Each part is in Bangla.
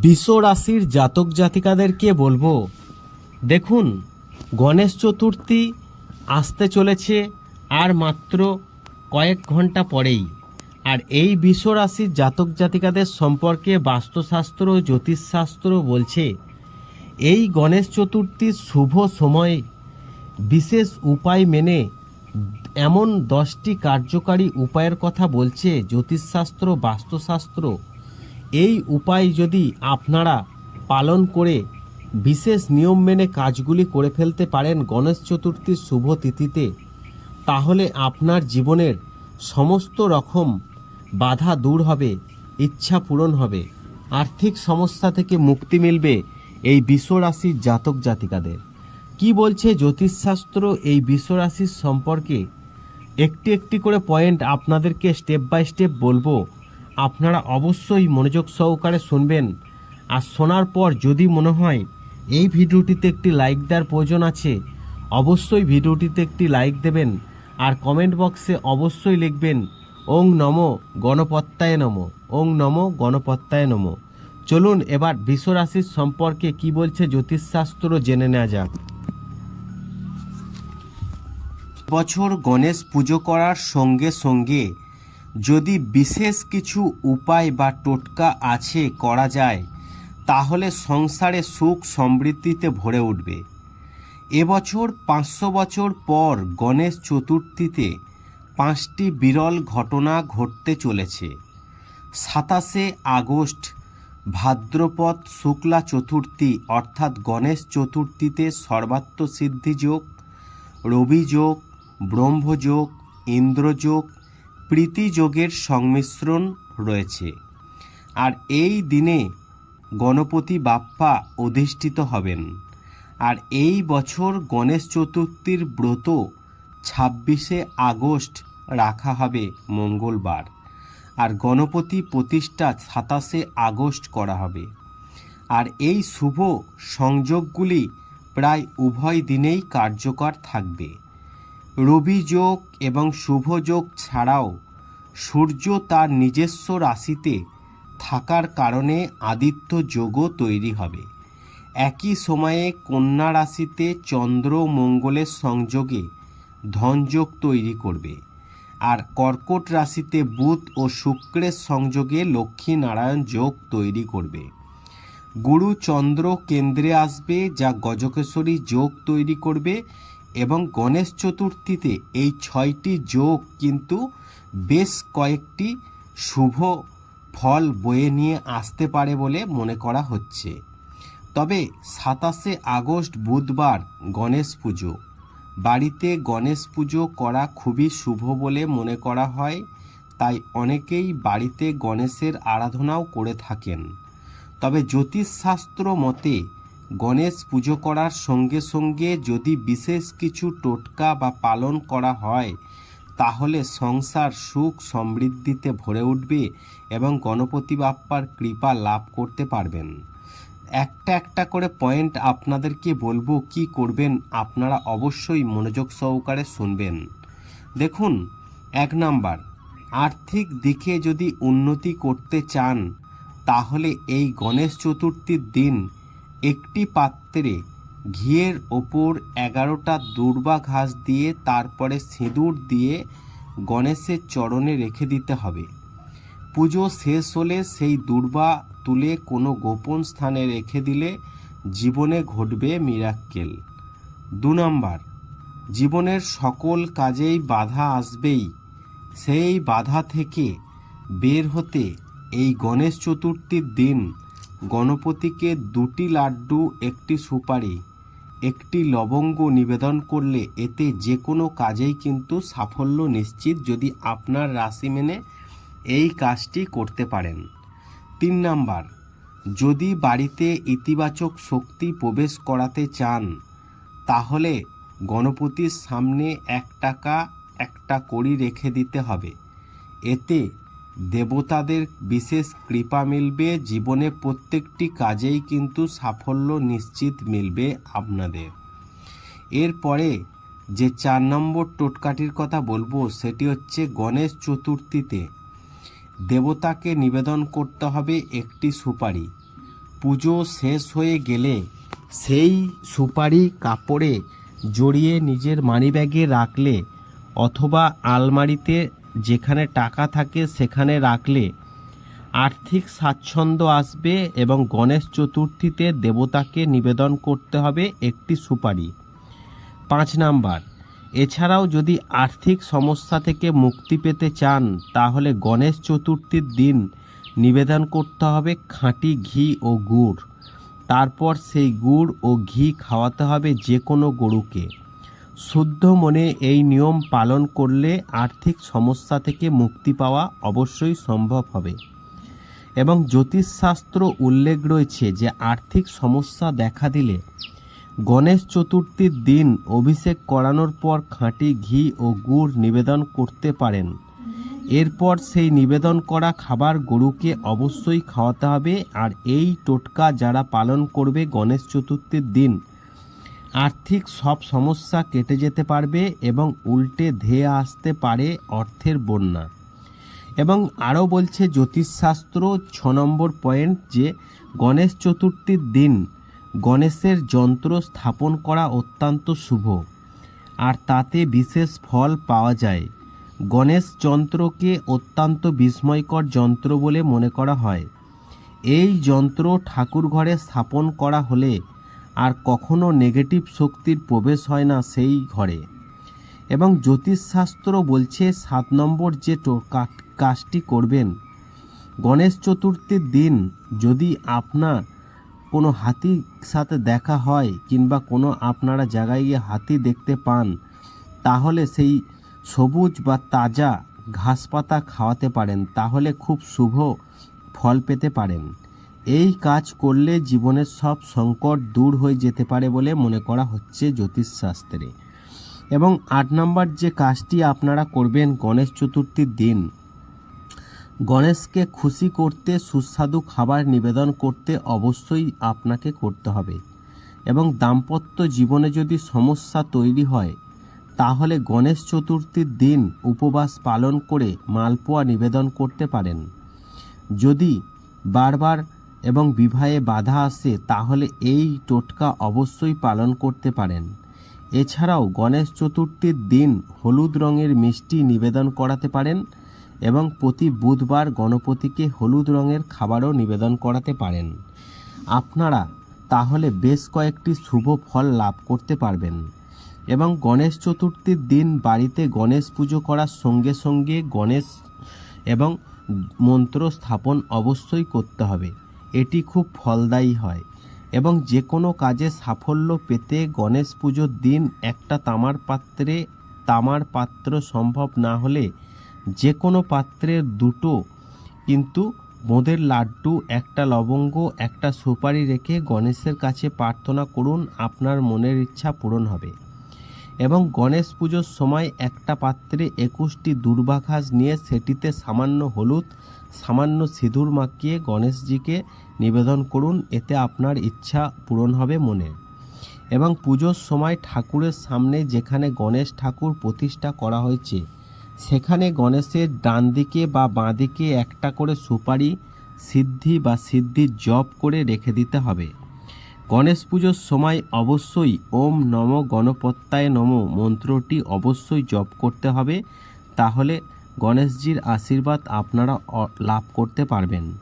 বিষ রাশির জাতক জাতিকাদেরকে বলব, দেখুন, গণেশ চতুর্থী আসতে চলেছে আর মাত্র কয়েক ঘণ্টা পরেই। আর এই বিশ্ব রাশির জাতক জাতিকাদের সম্পর্কে বাস্তুশাস্ত্র, জ্যোতিষশাস্ত্র বলছে, এই গণেশ চতুর্থীর শুভ সময়ে বিশেষ উপায় মেনে এমন দশটি কার্যকারী উপায়ের কথা বলছে জ্যোতিষশাস্ত্র, বাস্তুশাস্ত্র এই উপায় যদি আপনারা পালন করে বিশেষ নিয়ম মেনে কাজগুলি করে ফেলতে পারেন গণেশ চতুর্থীর শুভ তিথিতে, তাহলে আপনার জীবনের সমস্ত রকম বাধা দূর হবে, ইচ্ছা পূরণ হবে। আর্থিক সমস্যা থেকে মুক্তি মিলবে এই বিশ্বরাশির জাতক জাতিকাদের। কি বলছে জ্যোতিষশাস্ত্র এই বিশ্বরাশির সম্পর্কে? একটি একটি করে পয়েন্ট আপনাদেরকে স্টেপ বাই স্টেপ বলব। আপনারা অবশ্যই মনোযোগ সহকারে শুনবেন। আর শোনার পর যদি মনে হয় এই ভিডিওটিতে একটি লাইক দেওয়ার প্রয়োজন আছে, অবশ্যই ভিডিওটিতে একটি লাইক দেবেন আর কমেন্ট বক্সে অবশ্যই লিখবেন, ওং নম গণপত্তায় নম, ওং নম গণপত্তায় নম। চলুন এবার বিশ্বরাশির সম্পর্কে কি বলছে জ্যোতিষশাস্ত্র জেনে নেওয়া যাক। বছর গণেশ পুজো করার সঙ্গে সঙ্গে যদি বিশেষ কিছু উপায় বা টোটকা আছে করা যায়, তাহলে সংসারে সুখ সমৃদ্ধিতে ভরে উঠবে। এবছর পাঁচশো বছর পর গণেশ চতুর্থীতে পাঁচটি বিরল ঘটনা ঘটতে চলেছে। সাতাশে আগস্ট ভাদ্রপদ শুক্লা চতুর্থী অর্থাৎ গণেশ চতুর্থীতে সর্বাত্ম সিদ্ধিযোগ রবিযোগ ব্রহ্মযোগ ইন্দ্রযোগ প্রীতিযোগের সংমিশ্রণ রয়েছে। আর এই দিনে গণপতি বাপ্পা অধিষ্ঠিত হবেন। আর এই বছর গণেশ চতুর্থীর ব্রত ছাব্বিশে আগস্ট রাখা হবে মঙ্গলবার। আর গণপতি প্রতিষ্ঠা সাতাশে আগস্ট করা হবে। আর এই শুভ সংযোগগুলি প্রায় উভয় দিনেই কার্যকর থাকবে। রবি যোগ এবং শুভ যোগ ছাড়াও সূর্য তার নিজস্ব রাশিতে থাকার কারণে আদিত্য যোগও তৈরি হবে। একই সময়ে কন্যা রাশিতে চন্দ্র মঙ্গলের সংযোগে ধনযোগ তৈরি করবে আর কর্কট রাশিতে বুধ ও শুক্রের সংযোগে লক্ষ্মী নারায়ণ যোগ তৈরি করবে। গুরু চন্দ্র কেন্দ্রে আসবে যা গজকেশ্বরী যোগ তৈরি করবে এবং গণেশ চতুর্থীতে এই ছয়টি যোগ কিন্তু বেশ কয়েকটি শুভ ফল বয়ে নিয়ে আসতে পারে বলে মনে করা হচ্ছে। তবে সাতাশে আগস্ট বুধবার গণেশ পুজো। বাড়িতে গণেশ পুজো করা খুবই শুভ বলে মনে করা হয়, তাই অনেকেই বাড়িতে গণেশের আরাধনাও করে থাকেন। তবে জ্যোতিষশাস্ত্র মতে গণেশ পুজো করার সঙ্গে সঙ্গে যদি বিশেষ কিছু টোটকা বা পালন করা হয়, তাহলে সংসার সুখ সমৃদ্ধিতে ভরে উঠবে এবং গণপতি বাপ্পার কৃপা লাভ করতে পারবেন। একটা একটা করে পয়েন্ট আপনাদেরকে বলব কি করবেন, আপনারা অবশ্যই মনোযোগ সহকারে শুনবেন। দেখুন, এক নাম্বার, আর্থিক দিকে যদি উন্নতি করতে চান, তাহলে এই গণেশ চতুর্থীর দিন একটি পাত্রে ঘিয়ের ওপর এগারোটা দূর্বা ঘাস দিয়ে তারপরে সিঁদুর দিয়ে গণেশের চরণে রেখে দিতে হবে। পুজো শেষ হলে সেই দুর্বা তুলে কোনো গোপন স্থানে রেখে দিলে জীবনে ঘটবে মিরাক্কেল। দু নম্বর, জীবনের সকল কাজেই বাধা আসবেই। সেই বাধা থেকে বের হতে এই গণেশ চতুর্থীর দিন গণপতিকে দুটি লাড্ডু, একটি সুপারি, একটি লবঙ্গ নিবেদন করলে এতে যে কোনো কাজেই কিন্তু সাফল্য নিশ্চিত যদি আপনার রাশি মেনে এই কাজটি করতে পারেন। তিন নাম্বার, যদি বাড়িতে ইতিবাচক শক্তি প্রবেশ করাতে চান, তাহলে গণপতির সামনে এক টাকা একটা কড়ি রেখে দিতে হবে। এতে দেবতাদের বিশেষ কৃপা মিলবে, জীবনে প্রত্যেকটি কাজেই কিন্তু সাফল্য নিশ্চিত মিলবে আপনাদের। এরপরে যে চার নম্বর টোটকাটির কথা বলব, সেটি হচ্ছে গণেশ চতুর্থীতে দেবতাকে নিবেদন করতে হবে একটি সুপারি। পুজো শেষ হয়ে গেলে সেই সুপারি কাপড়ে জড়িয়ে নিজের মানিব্যাগে রাখলে অথবা আলমারিতে যেখানে টাকা থাকে সেখানে রাখলে আর্থিক স্বাচ্ছন্দ্য আসবে এবং গণেশ চতুর্থীতে দেবতাকে নিবেদন করতে হবে একটি সুপারি। পাঁচ নাম্বার, এছাড়াও যদি আর্থিক সমস্যা থেকে মুক্তি পেতে চান, তাহলে গণেশ চতুর্থীর দিন নিবেদন করতে হবে খাঁটি ঘি ও গুড়। তারপর সেই গুড় ও ঘি খাওয়াতে হবে যে কোনো গরুকে। শুদ্ধ মনে এই নিয়ম পালন করলে আর্থিক সমস্যা থেকে মুক্তি পাওয়া অবশ্যই সম্ভব হবে। এবং জ্যোতিষশাস্ত্র উল্লেখ রয়েছে যে আর্থিক সমস্যা দেখা দিলে গণেশ চতুর্থীর দিন অভিষেক করানোর পর খাঁটি ঘি ও গুড় নিবেদন করতে পারেন। এরপর সেই নিবেদন করা খাবার গরুকে অবশ্যই খাওয়াতে হবে। আর এই টোটকা যারা পালন করবে গণেশ চতুর্থীর দিন আর্থিক সব সমস্যা কেটে যেতে পারবে এবং উল্টে ধেয়ে আসতে পারে অর্থের বন্যা। এবং আরও বলছে জ্যোতিষশাস্ত্র ছ নম্বর পয়েন্ট যে গণেশ চতুর্থীর দিন গণেশের যন্ত্র স্থাপন করা অত্যন্ত শুভ। আর তাতে বিশেষ ফল পাওয়া যায়। গণেশ যন্ত্রকে অত্যন্ত বিস্ময়কর যন্ত্র বলে মনে করা হয়। এই যন্ত্র ঠাকুর ঘরে স্থাপন করা হলে আর কখনো নেগেটিভ শক্তির প্রবেশ হয় না সেই ঘরে। এবং জ্যোতিষশাস্ত্র বলছে সাত নম্বর যে কাজটি করবেন, গণেশ চতুর্থীর দিন যদি আপনার কোনো হাতির সাথে দেখা হয় কিংবা কোনো আপনারা জায়গায় গিয়ে হাতি দেখতে পান, তাহলে সেই সবুজ বা তাজা ঘাস পাতা খাওয়াতে পারেন, তাহলে খুব শুভ ফল পেতে পারেন। এই কাজ করলে জীবনের সব সংকট দূর হয়ে যেতে পারে বলে মনে করা হচ্ছে জ্যোতিষশাস্ত্রে এবং আট নম্বর যে কাজটি আপনারা করবেন গণেশ চতুর্থীর দিন, গণেশকে খুশি করতে, সুস্বাদু খাবার নিবেদন করতে অবশ্যই আপনাকে করতে হবে। এবং দাম্পত্য জীবনে যদি সমস্যা তৈরি হয়, তাহলে গণেশ চতুর্থীর দিন উপবাস পালন করে মালপোয়া নিবেদন করতে পারেন। যদি বারবার এবং বিবাহে বাধা আসে, তাহলে এই টোটকা অবশ্যই পালন করতে পারেন। এছাড়াও গণেশ চতুর্থীর দিন হলুদ রঙের মিষ্টি নিবেদন করাতে পারেন এবং প্রতি বুধবার গণপতিকে হলুদ রঙের খাবারও নিবেদন করাতে পারেন। আপনারা তাহলে বেশ কয়েকটি শুভ ফল লাভ করতে পারবেন এবং গণেশ চতুর্থীর দিন বাড়িতে গণেশ পুজো করার সঙ্গে সঙ্গে গণেশ এবং মন্ত্র স্থাপন অবশ্যই করতে হবে। এটি খুব ফলদায়ী হয় এবং যে কোনো কাজে সাফল্য পেতে গণেশ পুজোর দিন একটা তামার পাত্রে তামার পাত্র সম্ভব না হলে যে কোনো পাত্রের দুটো কিন্তু বোঁদের লাড্ডু, একটা লবঙ্গ, একটা সুপারি রেখে গণেশের কাছে প্রার্থনা করুন, আপনার মনের ইচ্ছা পূরণ হবে। এবং গণেশ পুজোর সময় একটা পাত্রে একুশটি দুর্বাঘাস নিয়ে সেটিতে সামান্য হলুদ সামান্য সিঁদুর মাখিয়ে গণেশজিকে নিবেদন করুন, এতে আপনার ইচ্ছা পূরণ হবে মনে। এবং পুজোর সময় ঠাকুরের সামনে যেখানে গণেশ ঠাকুর প্রতিষ্ঠা করা হয়েছে, সেখানে গণেশের ডান দিকে বা বাঁ দিকে একটা করে সুপারি, সিদ্ধি বা সিদ্ধির জপ করে রেখে দিতে হবে। গণেশ পুজোর সময় অবশ্যই ওম নম গণপত্যায় নম মন্ত্রটি অবশ্যই জপ করতে হবে, তাহলে গণেশজির আশীর্বাদ আপনারা লাভ করতে পারবেন।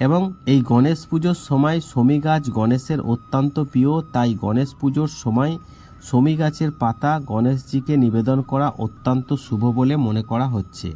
এবং এই গণেশ পুজোর সময় শমী গাছ গণেশের অত্যন্ত প্রিয়, তাই গণেশ পুজোর সময় শমী গাছের পাতা গণেশজিকে নিবেদন করা অত্যন্ত শুভ বলে মনে করা হচ্ছে।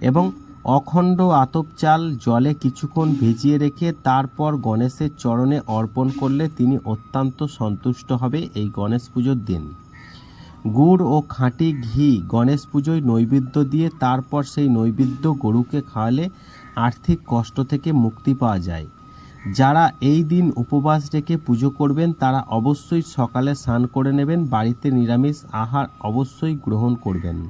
এবং অখণ্ড আতপ চাল জলে কিছুক্ষণ ভিজিয়ে রেখে তারপর গণেশের চরণে অর্পণ করলে তিনি অত্যন্ত সন্তুষ্ট হবে এই গণেশ পুজোর দিন। গুড় ও খাঁটি ঘি গণেশ পুজোয় নৈবেদ্য দিয়ে তারপর সেই নৈবেদ্য গরুকে খাওয়ালে আর্থিক কষ্ট থেকে মুক্তি পাওয়া যায়। যারা এই দিন উপবাস রেখে পুজো করবেন, তারা অবশ্যই সকালে স্নান করে নেবেন, বাড়িতে নিরামিষ আহার অবশ্যই গ্রহণ করবেন।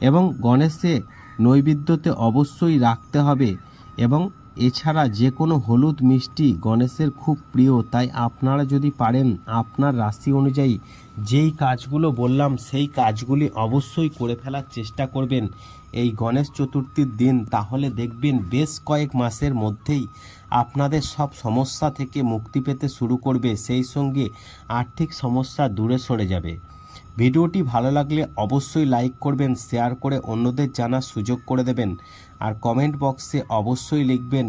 এবং গণেশে নৈবেদ্যতে অবশ্যই রাখতে হবে এবং এছাড়া যে কোনো হলুদ মিষ্টি গণেশের খুব প্রিয়, তাই আপনারা যদি পারেন আপনার রাশি অনুযায়ী যেই কাজগুলো বললাম সেই কাজগুলি অবশ্যই করে ফেলার চেষ্টা করবেন এই গণেশ চতুর্থীর দিন। তাহলে দেখবেন বেশ কয়েক মাসের মধ্যেই আপনাদের সব সমস্যা থেকে মুক্তি পেতে শুরু করবে, সেই সঙ্গে আর্থিক সমস্যা দূরে সরে যাবে। ভিডিওটি ভালো লাগলে অবশ্যই লাইক করবেন, শেয়ার করে অন্যদের জানার সুযোগ করে দেবেন আর কমেন্ট বক্সে অবশ্যই লিখবেন,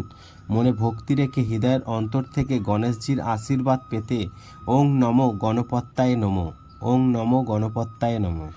মনে ভক্তি রেখে হৃদয়ের অন্তর থেকে গণেশজির আশীর্বাদ পেতে। ওং নমো গণপত্তায় নমো, ওং নমো গণপত্তায় নমো।